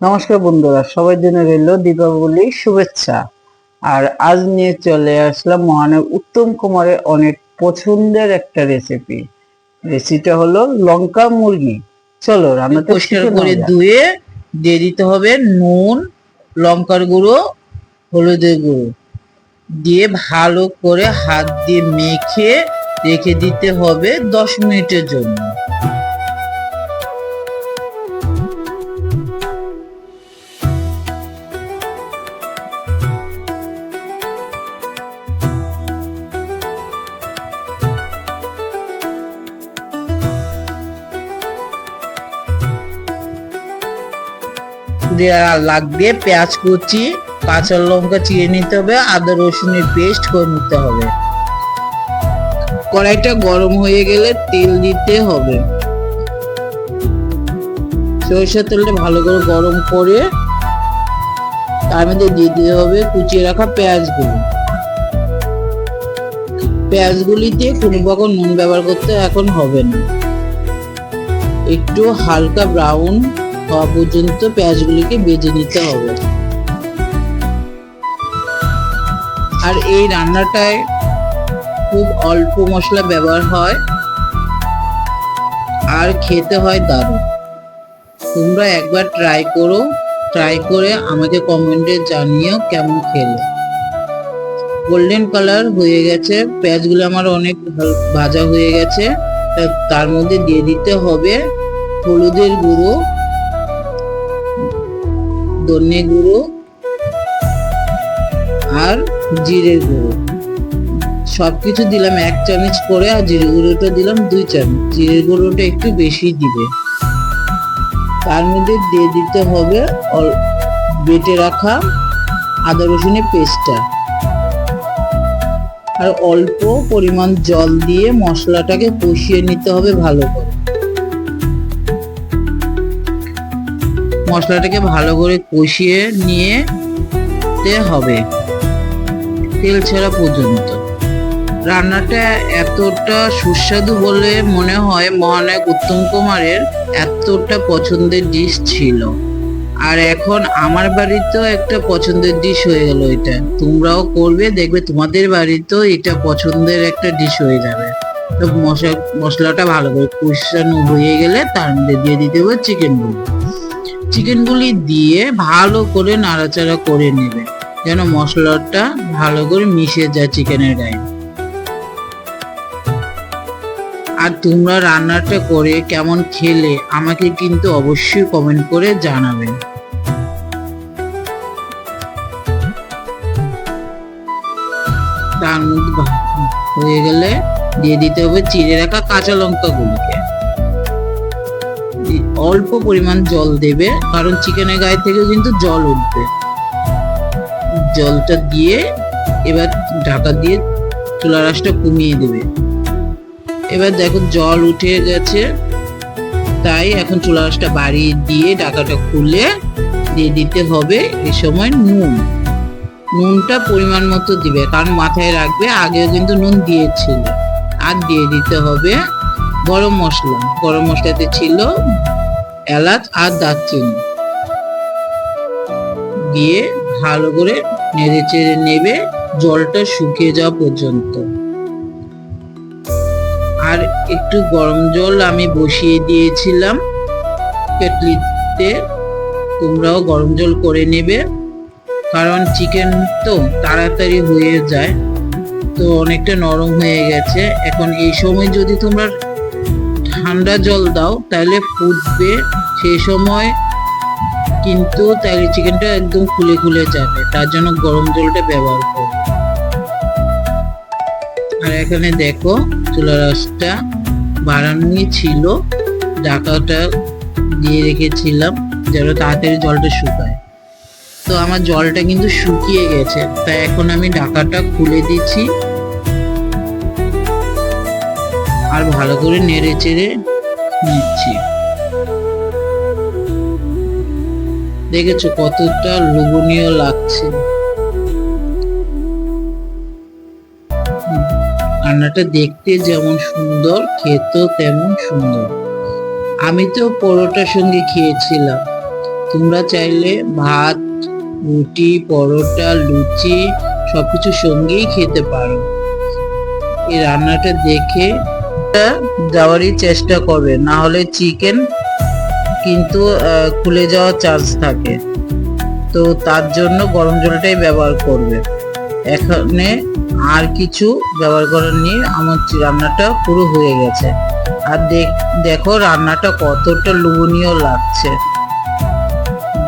নমস্কার বন্ধুরা সবাই জন্য রইল দীপাবলির শুভেচ্ছা। আর আজ নিয়ে চলে আসলাম মহানব উত্তম কুমারের অনেক পছন্দের একটা রেসিপি রেসিপিটা হলো লঙ্কা মুরগি। চলো রান্নাটা পরিষ্কার করে ধুয়ে দিয়ে দিতে হবে নুন লঙ্কার গুঁড়ো হলুদের গুঁড়ো। দিয়ে ভালো করে হাত দিয়ে মেখে রেখে দিতে হবে দশ মিনিটের জন্য। লাগবে, পেঁয়াজ কুচি, কাঁচা লঙ্কা চিড়ে নিতে হবে, আদা রসুনের পেস্ট করে নিতে হবে। কড়াইটা গরম হয়ে গেলে তেল দিতে হবে। সরিষার তেলটা ভালো করে গরম করে তার মধ্যে দিয়ে দিতে হবে কুচিয়ে রাখা পেঁয়াজগুলো। পেঁয়াজগুলিতে কোনো প্রকার নুন ব্যবহার করতে এখন হবে না। একটু হালকা ব্রাউন হওয়া পর্যন্ত পেঁয়াজগুলিকে বেজে নিতে হবে। আর এই রান্নাটায় খুব অল্প মশলা ব্যবহার হয়। আর খেতে হয় দারুণ। তোমরা একবার ট্রাই করো। ট্রাই করে আমাকে কমেন্টে জানিও কেমন খেলে। গোল্ডেন কালার হয়ে গেছে। পেঁয়াজগুলো আমার অনেক ভাজা হয়ে গেছে। তার মধ্যে দিয়ে দিতে হবে হলুদের গুঁড়ো। ধনে গুঁড়ো আর জিরের গুঁড়ো। সবকিছু দিলাম এক চামচ করে আর জিরে গুঁড়োটা দিলাম দুই চামচ। জিরের গুঁড়োটা একটু বেশি দিবে। তার মধ্যে দিয়ে দিতে হবে বেটে রাখা আদা রসুনের পেস্টটা। আর অল্প পরিমাণ জল দিয়ে মশলাটাকে কষিয়ে নিতে হবে ভালো করে। মশলাটাকে ভালো করে কষিয়ে নিয়ে হবে। তেল ছাড়া পর্যন্ত। রান্নাটা এতটা সুস্বাদু বলে মনে হয় মহানায়ক উত্তম কুমারের এতটা পছন্দের ডিশ ছিল। আর এখন আমার বাড়িতেও একটা পছন্দের ডিশ হয়ে গেল এটা। তোমরাও করবে, দেখবে তোমাদের বাড়িতেও এটা পছন্দের একটা ডিশ হয়ে যাবে। তো মশলা, মশলাটা ভালো করে কষানো হয়ে গেলে তার মধ্যে দিয়ে দিতে হবে চিকেন চিকেনগুলো চিকেনগুলি দিয়ে ভালো করে নাড়াচাড়া করে নেবে, যেন মশলাটা ভালো করে মিশে যায় চিকেনের গায়ে। আর তোমরা রান্নাটা করে কেমন খেলে, আমাকে কিন্তু অবশ্যই কমেন্ট করে জানাবেন তার মধ্যে হয়ে গেলে দিয়ে দিতে হবে চিড়ে রাখা কাঁচা লঙ্কা গুলিকে অল্প পরিমাণ জল দেবে, কারণ চিকেনের গায়ে থেকে কিন্তু জল উঠবে। জলটা দিয়ে এবার ঢাকা দিয়ে চুলা রাসটা কমিয়ে দেবে। এবার দেখো জল উঠে গেছে, তাই এখন চুলা রাসটা বাড়িয়ে দিয়ে ঢাকাটা খুলে দিয়ে দিতে হবে এ সময় নুন। নুনটা পরিমাণ মতো দিবে, কারণ মাথায় রাখবে আগেও কিন্তু নুন দিয়েছিল। আর দিয়ে দিতে হবে গরম মশলা। গরম মশলাতে ছিল এলাচ আর দারচিনি। দিয়ে ভালো করে নেড়ে চেড়ে নেবে, জলটা শুকিয়ে যাওয়া পর্যন্ত। আর একটু গরম জল আমি বসিয়ে দিয়েছিলাম কেটলিতে। তোমরাও গরম জল করে নেবে, কারণ চিকেন তো তাড়াতাড়ি হয়ে যায়, তো অনেকটা নরম হয়ে গেছে। এখন এই সময় যদি তোমরা ঠান্ডা জল দাও, তাহলে ফুটবে। সেই সময় কিন্তু তাহলে চিকেনটা একদম খুলে খুলে যাবে। তার জন্য গরম জলটা ব্যবহার করবে আর এখানে দেখো চুলা রাসটা বাড়ানোই ছিল। ঢাকাটা দিয়ে রেখেছিলাম যেন তাড়াতাড়ি জলটা শুকায়। তো আমার জলটা কিন্তু শুকিয়ে গেছে। তাই এখন আমি ঢাকাটা খুলে দিচ্ছি। আর ভালো করে নেড়ে চেড়ে নিচ্ছি। দেখেছ কতটা লোভনীয় লাগছে। রান্নাটা দেখতে যেমন সুন্দর, খেতেও তেমন সুন্দর। আমি তো পরোটার সঙ্গে খেয়েছিলাম। তোমরা চাইলে ভাত, রুটি, পরোটা, লুচি সবকিছু সঙ্গেই খেতে পারো। এই রান্নাটা দেখে যাওয়ারই চেষ্টা করবে। না হলে চিকেন কিন্তু খুলে যাওয়ার চান্স থাকে। তো তার জন্য গরম জলটাই ব্যবহার করবে। এখানে আর কিছু ব্যবহার করার নিয়ে আমার রান্নাটা পুরো হয়ে গেছে। আর দেখ রান্নাটা কতটা লোভনীয় লাগছে।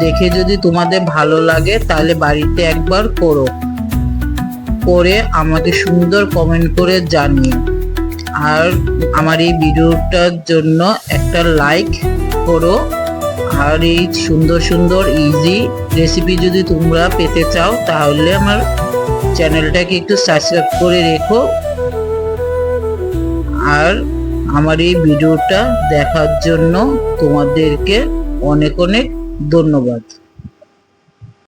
দেখে যদি তোমাদের ভালো লাগে, তাহলে বাড়িতে একবার করো। করে আমাকে সুন্দর কমেন্ট করে জানিও। আর আমার এই ভিডিওটার জন্য একটা লাইক করো। আর এই সুন্দর সুন্দর ইজি রেসিপি যদি তোমরা পেতে চাও, তাহলে আমার চ্যানেলটাকে একটু সাবস্ক্রাইব করে রেখো। আর আমার এই ভিডিওটা দেখার জন্য তোমাদেরকে অনেক অনেক ধন্যবাদ।